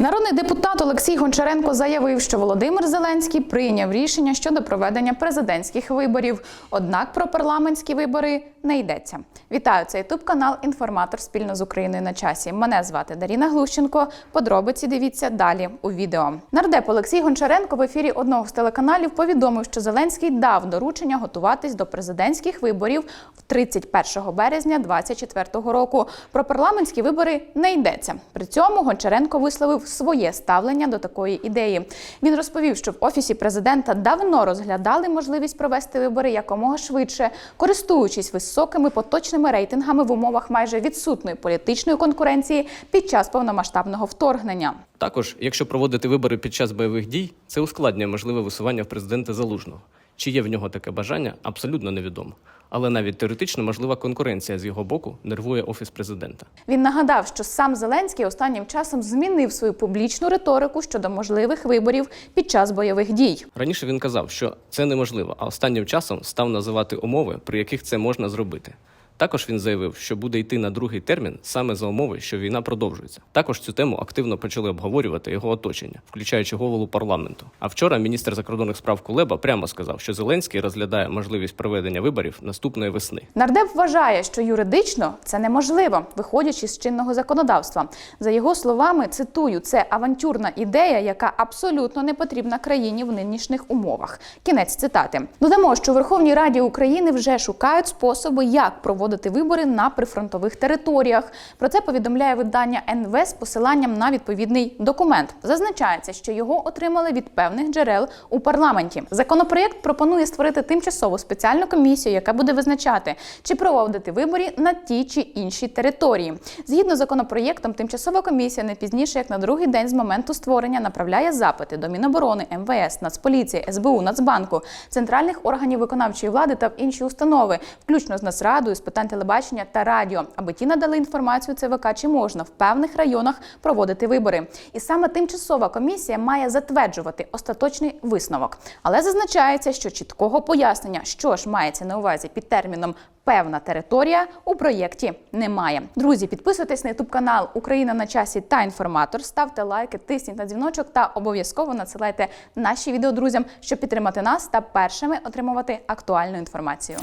Народний депутат Олексій Гончаренко заявив, що Володимир Зеленський прийняв рішення щодо проведення президентських виборів. Однак про парламентські вибори не йдеться. Вітаю це ютуб канал Інформатор спільно з Україною на часі. Мене звати Даріна Глущенко. Подробиці дивіться далі у відео. Нардеп Олексій Гончаренко в ефірі одного з телеканалів повідомив, що Зеленський дав доручення готуватись до президентських виборів 31 березня 2024 року. Про парламентські вибори не йдеться. При цьому Гончаренко висловив своє ставлення до такої ідеї. Він розповів, що в офісі президента давно розглядали можливість провести вибори якомога швидше, користуючись високими поточними рейтингами в умовах майже відсутної політичної конкуренції під час повномасштабного вторгнення. Також, якщо проводити вибори під час бойових дій, це ускладнює можливе висування в президента залужного. Чи є в нього таке бажання, абсолютно невідомо. Але навіть теоретично можлива конкуренція з його боку нервує офіс президента. Він нагадав, що сам Зеленський останнім часом змінив свою публічну риторику щодо можливих виборів під час бойових дій. Раніше він казав, що це неможливо, а останнім часом став називати умови, при яких це можна зробити. Також він заявив, що буде йти на другий термін саме за умови, що війна продовжується. Також цю тему активно почали обговорювати його оточення, включаючи голову парламенту. А вчора міністр закордонних справ Кулеба прямо сказав, що Зеленський розглядає можливість проведення виборів наступної весни. Нардеп вважає, що юридично це неможливо, виходячи з чинного законодавства. За його словами, цитую, це авантюрна ідея, яка абсолютно не потрібна країні в нинішніх умовах. Кінець цитати. Додамо, що у Верховній Раді України вже шукають способи, як проводити вибори на прифронтових територіях. Про це повідомляє видання НВ з посиланням на відповідний документ. Зазначається, що його отримали від певних джерел у парламенті. Законопроєкт пропонує створити тимчасову спеціальну комісію, яка буде визначати, чи проводити вибори на тій чи іншій території. Згідно з законопроєктом, тимчасова комісія не пізніше, як на другий день з моменту створення, направляє запити до Міноборони, МВС, Нацполіції, СБУ, Нацбанку, центральних органів виконавчої влади та в інші установи, включно з Нацрадою, з питань телебачення та радіо, аби ті надали інформацію ЦВК, чи можна в певних районах проводити вибори. І саме тимчасова комісія має затверджувати остаточний висновок. Але зазначається, що чіткого пояснення, що ж мається на увазі під терміном певна територія у проєкті немає. Друзі, підписуйтесь на ютуб канал Україна на часі та інформатор. Ставте лайки, тисніть на дзвіночок та обов'язково надсилайте наші відео друзям, щоб підтримати нас та першими отримувати актуальну інформацію.